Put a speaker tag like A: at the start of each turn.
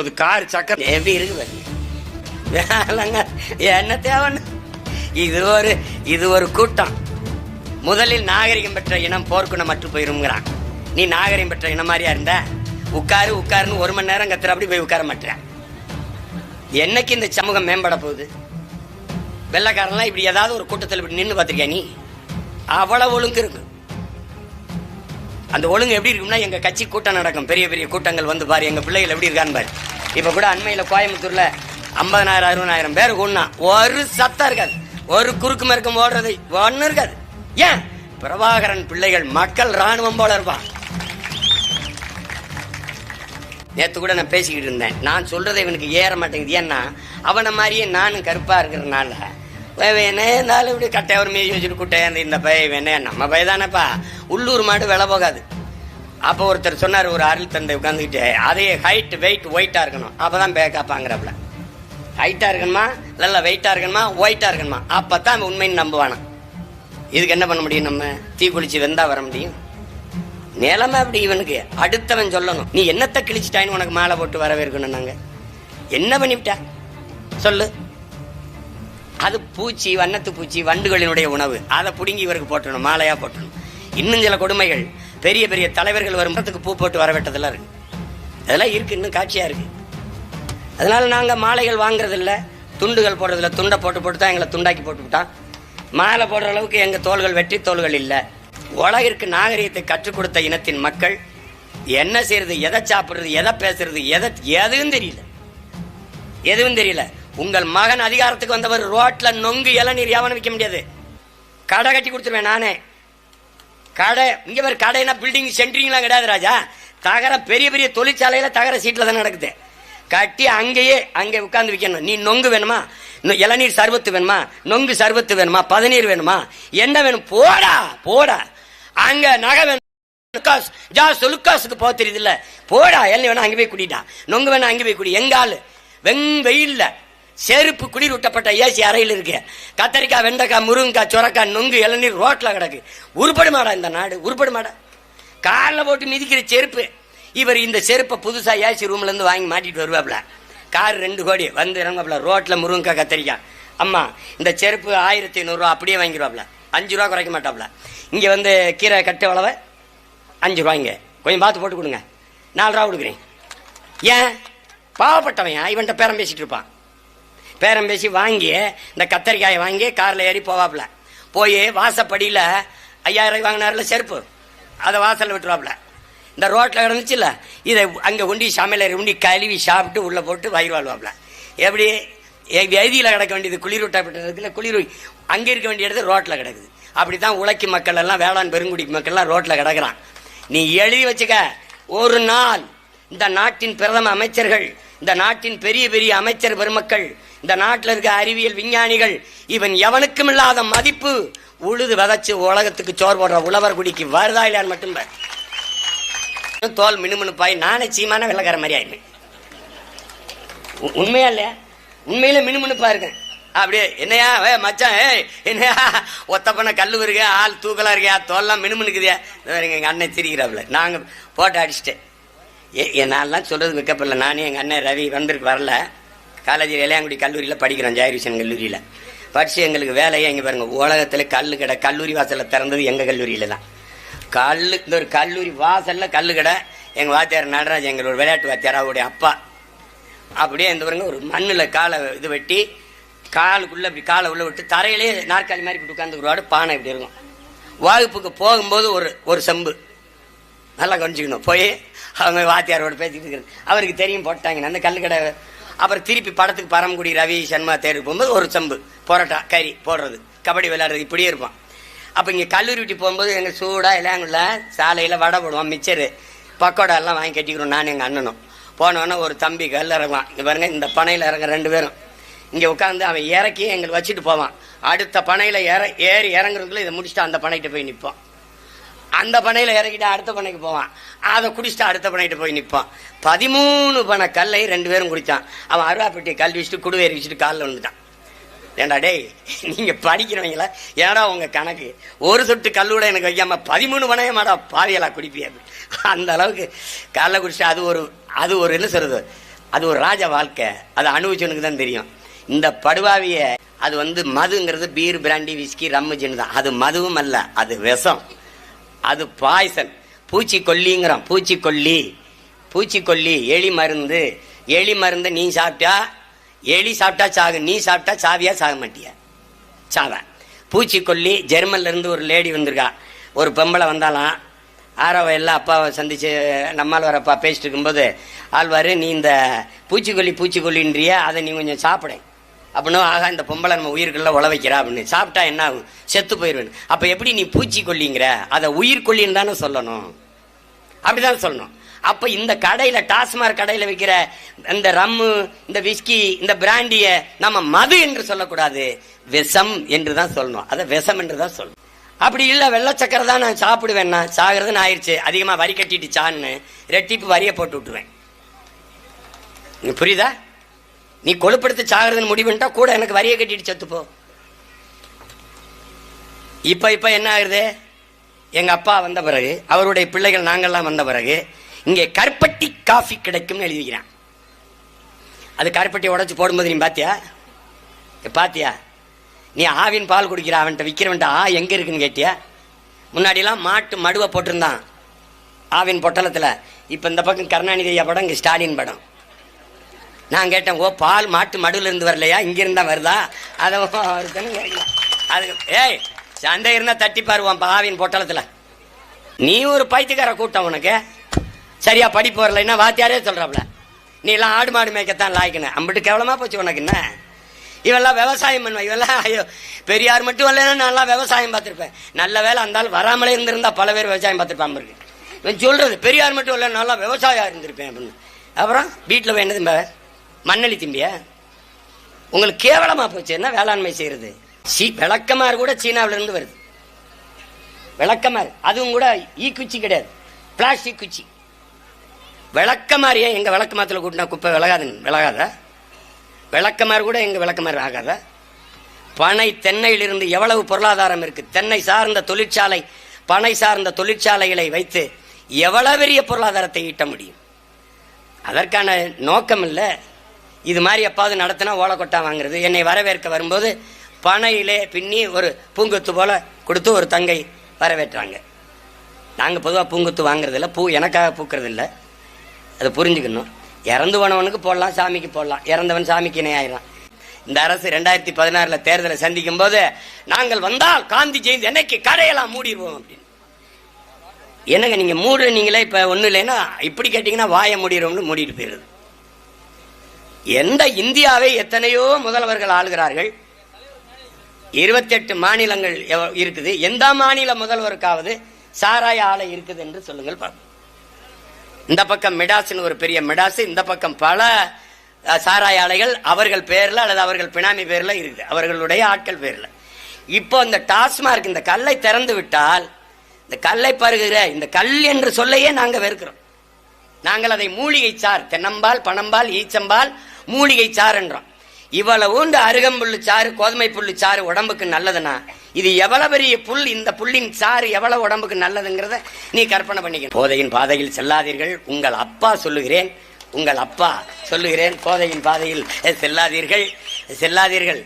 A: ஒரு கார் சக்கரம் எப்படி இருக்கு வேலைங்க என்ன தேவைன்னு? இது ஒரு இது ஒரு கூட்டம். முதலில் நாகரிகம் பெற்ற இனம் போர்க்குணம் மற்ற போயிருங்கிறான் நீ நாகரிகம் பெற்ற இனம் மாதிரியா இருந்த? உட்காரு உட்காருன்னு ஒரு மணி நேரம் கத்துற அப்படி போய் உட்கார மாட்டேன். என்னைக்கு இந்த சமூகம் மேம்பட போகுது? வெள்ளக்காரன்லாம் இப்படி ஏதாவது ஒரு கூட்டத்தில் இப்படி நின்று பார்த்துருக்கியா நீ? அவ்வளவு ஒழுங்கு இருக்கு. அந்த ஒழுங்கு எப்படி இருக்கும்னா எங்கள் கட்சி கூட்டம் நடக்கும். பெரிய பெரிய கூட்டங்கள் வந்து பாரு எங்கள் பிள்ளைகள் எப்படி இருக்கான்னு பாரு. இப்போ கூட அண்மையில் கோயம்புத்தூரில் ஐம்பதனாயிரம் அறுபதாயிரம் பேர் கூடனா ஒரு சத்தம் இருக்காது. ஒரு குறுக்கு மறுக்கம் ஓடுறது ஒன்னும் இருக்காது. ஏன்? பிரபாகரன் பிள்ளைகள் மக்கள் ராணுவம் போல இருப்பான். நேற்று கூட நான் பேசிக்கிட்டு இருந்தேன். நான் சொல்றது இவனுக்கு ஏற மாட்டேங்குது. ஏன்னா அவனை மாதிரியே நானும் கருப்பாக இருக்கிறனால என்ன இருந்தாலும் இப்படி கட்டை ஒரு மீதி வச்சுட்டு குட்டையாந்து இந்த பய வேணே நம்ம பய தானேப்பா? உள்ளூர் மாடு விலை போகாது. அப்போ ஒருத்தர் சொன்னார் ஒரு அருள் தந்தை உட்காந்துக்கிட்டு அதே ஹைட் வெயிட் ஒயிட்டாக இருக்கணும். அப்போ அப்பதான் பேக்காப்பாங்கிறப்பல ஹைட்டாக இருக்கணுமா? நல்லா வெயிட்டாக இருக்கணுமா? ஒயிட்டாக இருக்கணுமா? அப்போ தான் உண்மைன்னு நம்புவானா இதுக்கு என்ன பண்ண முடியும் நம்ம? தீ குளிச்சு வெந்தா வர முடியும். நிலமை அப்படி இவனுக்கு. அடுத்தவன் சொல்லணும். நீ என்னத்தை கிழிச்சிட்டாயின்னு உனக்கு மாலை போட்டு வரவேற்கணும் நாங்கள் என்ன பண்ணிவிட்டா? சொல்லு. அது பூச்சி வண்ணத்து பூச்சி வண்டுகளினுடைய உணவு. அதை பிடுங்கி இவருக்கு போட்டணும் மாலையா போட்டணும். இன்னும் சில கொடுமைகள். பெரிய பெரிய தலைவர்கள் வரும்பத்துக்கு பூ போட்டு வரவிட்டதெல்லாம் இருக்கு. அதெல்லாம் இருக்கு இன்னும் காட்சியா இருக்கு. அதனால நாங்கள் மாலைகள் வாங்குறதில்ல. துண்டுகள் போடுறதில்ல. துண்டை போட்டு போட்டு தான் எங்களை துண்டாக்கி போட்டு விட்டான். மாலை போடுற அளவுக்கு எங்கள் தோள்கள் வெற்றி தோள்கள் இல்லை. உலகிற்கு நாகரிகத்தை கற்றுக் கொடுத்த இனத்தின் மக்கள் என்ன செய்யறது எதை சாப்பிட்றது எதை பேசுறது எதை எதுவும் தெரியல. எதுவும் தெரியல. உங்கள் மகன் அதிகாரத்துக்கு வந்தவர் ரோட்ல நொங்கு இளநீர் எவனும் விற்க முடியாது. கடை கட்டி கொடுத்துருவேன் நானே. கடை இங்க பேர் கடைனா பில்டிங் சென்ட்ரிங்லாம் கிடையாது ராஜா. தகர பெரிய பெரிய தொழிற்சாலையில தகர சீட்ல தான் நடக்குது. கட்டி அங்கேயே அங்கே உட்காந்து விற்கணும். நீ நொங்கு வேணுமா? இன்னும் இளநீர் சர்பத்து வேணுமா? நொங்கு சர்பத்து வேணுமா? பதநீர் வேணுமா? என்ன வேணும்? போடா போடா. அங்க நகை வேணும். லுக்காஸ் ஜா சொலுக்காஸுக்கு போக தெரியுது இல்லை போடா எல்லாம் வேணா அங்கே போய் குடிட்டான் நொங்கு வேணா அங்கே போய் குடி. எங்க ஆளு வெங் வெயில்ல. செருப்பு குளிரூட்டப்பட்ட ஏசி அறையில் இருக்கு. கத்தரிக்காய் வெண்டைக்காய் முருங்கக்காய் சுரக்காய் நொங்கு இளநீர் ரோட்டில் கிடக்கு. உருப்படுமாடா இந்த நாடு? உருப்படுமாடா? காலில் போட்டு மிதிக்கிற செருப்பு. இவர் இந்த செருப்பை புதுசாக ஏசி ரூம்லேருந்து வாங்கி மாட்டிட்டு வருவாப்ல. கார் ரெண்டு கோடி. வந்து இறங்குவாப்ல. ரோட்டில் முருங்கக்காய் கத்தரிக்காய். அம்மா இந்த செருப்பு ஆயிரத்தி ஐநூறுரூவா அப்படியே வாங்கிடுவாப்ல. அஞ்சு ரூபா குறைக்க மாட்டாப்ல. இங்கே வந்து கீரை கட்டு வளவை அஞ்சு ரூபாய்ங்க கொஞ்சம் பார்த்து போட்டு கொடுங்க. நாலு ரூபா கொடுக்குறேன். ஏன்? பாவப்பட்டவன் இவன்கிட்ட பேரம் பேசிகிட்டு இருப்பான். பேரம் பேசி வாங்கி இந்த கத்தரிக்காயை வாங்கி காரில் ஏறி போவாப்புல. போய் வாசப்படியில் ஐயாயிரம் ரூபாய் வாங்கினார்ல செருப்பு. அதை வாசலில் விட்டுருவாப்புல. இந்த ரோட்டில் கிடந்துச்சுல்ல இதை அங்கே உண்டி சமையலர் உண்டி கழுவி சாப்பிட்டு உள்ளே போட்டு வயிறு வாழ்வாப்புல. எப்படி? வேதியில் கிடக்க வேண்டியது குளிர் விட்டாப்பட்டதுல குளிர் அங்கே இருக்க வேண்டிய இடத்துல ரோட்டில் கிடக்குது. அப்படி தான் உழைக்கும் மக்கள் எல்லாம் வேளாண் பெருங்குடி மக்கள்லாம் ரோட்டில் கிடக்கிறான். நீ எழுதி வச்சுக்க ஒரு நாள் இந்த நாட்டின் பிரதம அமைச்சர்கள் இந்த நாட்டின் பெரிய பெரிய அமைச்சர் பெருமக்கள் இந்த நாட்டில் இருக்க அறிவியல் விஞ்ஞானிகள் இவன் எவனுக்கும் இல்லாத மதிப்பு உழுது விதைச்சு உலகத்துக்கு சோறு போடுற உழவர் குடிக்கு வருதா இல்லையான்னு மட்டும் தோல் மினுமினுப்பாய் நானே சீமான வெள்ளக்கார மாதிரி ஆயிருக்கேன் உண்மையா இல்லையா? உண்மையில மினுமினுப்பா இருக்கேன். அப்படியே என்னையா வே மச்சான் ஏய் என்னையா ஒத்த பண்ண கல்லு இருக்கே ஆள் தூக்கலா இருக்கியா? தோல்லாம் மினுமினுக்குதியா? எங்கள் அண்ணன் திரிகிறாப்புல நாங்கள் போட்டோ அடிச்சிட்டேன். ஏ என்னாலாம் சொல்றது வைக்கப்படல. நானே எங்கள் அண்ணன் ரவி வந்திருக்கு வரல. காலேஜில் இளையாங்குடி கல்லூரியில் படிக்கிறோம் ஜெயரிசன் கல்லூரியில். படிச்சு எங்களுக்கு வேலையே இங்கே பாருங்க உலகத்தில் கல் கடை கல்லூரி வாசலில் திறந்தது எங்கள் கல்லூரியில் தான். கல் இந்த ஒரு கல்லூரி வாசலில் கல் கடை. எங்கள் வாத்தியார் நடராஜ் எங்களோட விளையாட்டு வாத்தியார் அவருடைய அப்பா. அப்படியே இந்த பாருங்க ஒரு மண்ணில் காலை இது வெட்டி காலுக்குள்ளே இப்படி காலை உள்ளே விட்டு தரையிலே நாற்காலி மாதிரி இப்படி உட்காந்துக்குருவாடு பானை இப்படி இருக்கும். வகுப்புக்கு போகும்போது ஒரு ஒரு செம்பு. நல்லா கவனிச்சுக்கணும். போய் அவங்க வாத்தியாரோட பேசிக்கிட்டு இருக்கிறது. அவருக்கு தெரியும் போட்டாங்க. அந்த கல்லுக்கடை அப்புறம் திருப்பி படத்துக்கு பரமக்குடி ரவி சண்முகா தேருக்கு போகும்போது ஒரு சம்பு பரோட்டா கறி போடுறது. கபடி விளையாடுறது இப்படியே இருப்பான் அப்போ இங்கே கல்லூரி விட்டு போகும்போது எங்கள் சூடாக இளையாங்குள்ள சாலையில் வடை போடுவோம் மிச்சரு. பக்கோடா எல்லாம் வாங்கி கட்டிக்கிறோம் நான் எங்கள் அண்ணனும். போனோன்னா ஒரு தம்பி கல் இறங்குவான். இங்கே பாருங்க இந்த பனையில் இறங்க ரெண்டு பேரும். இங்கே உட்காந்து அவன் இறக்கி எங்களை வச்சுட்டு போவான். அடுத்த பனையில் ஏற ஏறி இறங்குறதுக்குள்ளே இதை முடிச்சுட்டு அந்த பனைகிட்ட போய் நிற்போம் அந்த பனையில் இறக்கிட்டு அடுத்த பனைக்கு போவான். அதை குடிச்சிட்டு அடுத்த பனைகிட்ட போய் நிற்பான் பதிமூணு பனை கல்லை ரெண்டு பேரும் குடித்தான் அவன் அருவாப்பட்டியை கல் வச்சுட்டு குடுவேறி வச்சுட்டு காலில் வந்துட்டான் ஏண்டா டேய் நீங்கள் படிக்கிறவங்களா? ஏடா உங்கள் கணக்கு? ஒரு சொட்டு கல்லூட எனக்கு வைக்காம பதிமூணு பனையமாடா பாவியலா குடிப்பியா அந்த அளவுக்கு காலைல குடிச்சிட்டு அது ஒரு அது ஒரு என்ன சொல்கிறது அது ஒரு ராஜ வாழ்க்கை. அது அனுபவிச்சவனுக்கு தான் தெரியும். இந்த படுவாவிய அது வந்து மதுங்கிறது beer brandy whisky rum gin தான். அது மதுவும் அல்ல அது விஷம். அது பாய்சன் பூச்சிக்கொல்லிங்கிறான். பூச்சிக்கொல்லி. பூச்சிக்கொல்லி எலி மருந்து. எலி மருந்து நீ சாப்பிட்டா எலி சாப்பிட்டா சாகு நீ சாப்பிட்டா சாவியா சாக மாட்டியா? சாவேன் பூச்சிக்கொல்லி ஜெர்மன்ல இருந்து ஒரு லேடி வந்திருக்கா. ஒரு பொம்பளை வந்தாலாம் ஆறாவ எல்லாம் அப்பாவை சந்திச்சு நம்மால் வர அப்பா பேசிட்டு இருக்கும்போது ஆழ்வார் நீ இந்த பூச்சிக்கொல்லி பூச்சிக்கொல்லின்றிய அதை நீ கொஞ்சம் சாப்பிடு. அப்படின்னா ஆகா இந்த பொம்பளை நம்ம உயிருக்குள்ள உழ வைக்கிறா அப்படின்னு. சாப்பிட்டா என்ன ஆகும்? செத்து போயிடுவேன் அப்போ எப்படி நீ பூச்சிக்கொல்லிங்கிற அதை உயிர்கொல்லின்னு தானே சொல்லணும். அப்படிதான் சொல்லணும். அப்போ இந்த கடையில் டாஸ்மாக் கடையில் விற்கிற இந்த ரம்மு இந்த விஸ்கி இந்த பிராண்டியை நம்ம மது என்று சொல்லக்கூடாது. விஷம் என்று தான் சொல்லணும். அதை விஷம் என்று தான் சொல்லணும். அப்படி இல்லை வெள்ளச்சக்கரை தான் நான் சாப்பிடுவேன்னா சாகிறதுன்னு ஆயிடுச்சு அதிகமாக வரி கட்டிட்டு சான்னு ரெட்டிப்பு வரியை போட்டு விட்டுருவேன். புரியுதா? நீ கொழுப்படுத்து சாகிறதுன்னு முடிவுன்ட்டா கூட எனக்கு வரியை கட்டிட்டு செத்துப்போ இப்போ இப்போ என்ன ஆகுது? எங்கள் அப்பா வந்த பிறகு அவருடைய பிள்ளைகள் நாங்கள்லாம் வந்த பிறகு இங்கே கருப்பட்டி காஃபி கிடைக்கும்னு எழுதிக்கிறான். அது கருப்பட்டி உடச்சி போடும்போது நீ பாத்தியா? பாத்தியா? நீ ஆவின் பால் குடிக்கிற அவன்கிட்ட விற்கிறவன்ட்ட ஆ எங்கே இருக்குன்னு கேட்டியா? முன்னாடிலாம் மாட்டு மடுவை போட்டிருந்தான். ஆவின் பொட்டலத்தில். இப்போ இந்த பக்கம் கருணாநிதி ஐயா படம் இங்கே ஸ்டாலின் படம். நான் கேட்டேன் ஓ பால் மாட்டு மடுவில் இருந்து வரலையா? இங்க இருந்தா வருதா? அதை வருதுன்னு கேட்கல அதுக்கு ஏய் சந்தை இருந்தால் தட்டி பாருவான் பாவின் பொட்டலத்தில். நீ ஒரு பைத்தியக்கார கூட்டம் உனக்கு. சரியா படிப்பு வரலைன்னா வாத்தியாரே சொல்கிறாப்புல நீ எல்லாம் ஆடு மாடு மேய்க்கத்தான் லாய்க்கணும் அம்பிட்டு கேவலமாக போச்சு உனக்கு என்ன? இவெல்லாம் விவசாயம் பண்ணுவேன் இவெல்லாம் ஐயோ பெரியார் மட்டும் இல்லைன்னா நல்லா விவசாயம் பார்த்துருப்பேன். நல்ல வேலை அந்தாலும் வராமலே இருந்திருந்தா பல பேர் விவசாயம் பார்த்துருப்பான் இருக்கு இவன் சொல்றது பெரியார் மட்டும் இல்லை நல்லா விவசாயம் இருந்திருப்பேன் அப்படின்னு. அப்புறம் வீட்டில் வேண்டது மண்ணளி திம்பியா? உங்களுக்கு கேவலமா போச்சு என்ன வேளாண்மை செய்யறது? சீ விளக்கமாறு கூட சீனாவில இருந்து வருது. விளக்கமாறு அதுவும் கூட ஈ குச்சி கிடையாது. பிளாஸ்டிக் குச்சி. விளக்கமாரியே எங்க விளக்கமாத்துல கூட்டினா குப்பை விலகாதுன்னு விலகாதா? விளக்கமாறு கூட எங்க விளக்கமாறு ஆகாதா? பனை தென்னையிலிருந்து எவ்வளவு பொருளாதாரம் இருக்கு? தென்னை சார்ந்த தொழிற்சாலை பனை சார்ந்த தொழிற்சாலைகளை வைத்து எவ்வளவு பெரிய பொருளாதாரத்தை ஈட்ட முடியும்? அதற்கான நோக்கம் இல்லை இது மாதிரி எப்பாவது நடத்தினா ஓலக்கொட்டா வாங்குறது. என்னை வரவேற்க வரும்போது பனையிலே பின்னி ஒரு பூங்கொத்து போல கொடுத்து ஒரு தங்கை வரவேற்றாங்க. நாங்கள் பொதுவாக பூங்கொத்து வாங்குறதில்ல. பூ எனக்காக பூக்கிறது இல்லை அதை புரிஞ்சுக்கணும். இறந்து போனவனுக்கு போடலாம் சாமிக்கு போடலாம். இறந்தவன் சாமிக்கு இணையாயிரம் இந்த அரசு ரெண்டாயிரத்தி பதினாறில் தேர்தலை சந்திக்கும் போது நாங்கள் வந்தால் காந்தி ஜெயந்தி என்னைக்கு கடையெல்லாம் மூடிடுவோம் அப்படின்னு. என்னங்க நீங்கள் மூடுறீங்களே இப்போ ஒன்றும் இல்லைன்னா இப்படி கேட்டிங்கன்னா வாயை மூடிடுவோம்னு மூடிட்டு போயிடுது எந்த இந்தியாவை எத்தனையோ முதல்வர்கள் ஆளுகிறார்கள். இருபத்தெட்டு மாநிலங்கள் இருக்குது. எந்த மாநில முதல்வருக்காவது சாராய ஆலை இருக்குது என்று சொல்லுங்கள் பார்ப்போம் இந்த பக்கம் மிடாஸ்னு ஒரு பெரிய மிடாஸ் இந்த பக்கம் பல சாராய ஆலைகள் அவர்கள் பேரில் அல்லது அவர்கள் பினாமி பேரில் இருக்குது. அவர்களுடைய ஆட்கள் பேரில். இப்போ இந்த டாஸ்மார்க் இந்த கல்லை திறந்து விட்டால் இந்த கல்லை பருகிற இந்த கல் என்று சொல்லையே நாங்கள் வெறுக்கிறோம். நாங்கள் அதை மூலிகை சார் தென்னம்பால் பனம்பால் ஈச்சம்பால் மூலிகை சாறுன்றான். இவ்வளவு உண்டு அருகம்புல்லு சாறு கோதுமை புல்லு சாறு உடம்புக்கு நல்லதுன்னா இது எவ்வளவு பெரிய புல் இந்த புல்லின் சாறு எவ்வளவு உடம்புக்கு நல்லதுங்கிறத நீ கற்பனை பண்ணிக்க போதையின் பாதையில் செல்லாதீர்கள் உங்கள் அப்பா சொல்லுகிறேன் உங்கள் அப்பா சொல்லுகிறேன் போதையின் பாதையில் செல்லாதீர்கள் செல்லாதீர்கள்.